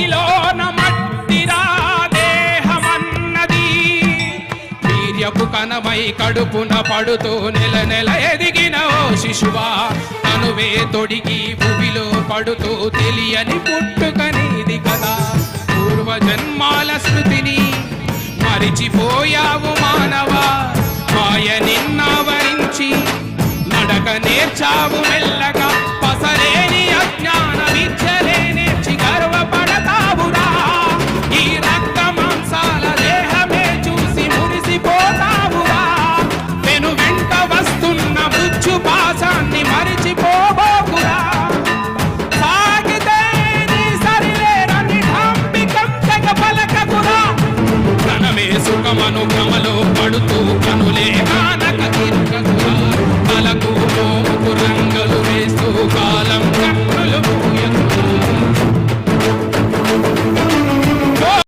మట్టిలోన మట్టిరా దేహమన్నది. వీర్యపు కనమై కడుపున పడుతూ నెల నెల ఎదిగిన ఓ శిశువా తనువే తొడిగి భూమిలో పడుతూ తెలియని పుట్టుకనేది కదా. పూర్వజన్మాల స్మృతిని మరిచిపోయావు మానవా మాయ నిన్నవరించి నడక నేర్చావు సుఖమను భ్రమలో పడుతూ కనులే కానక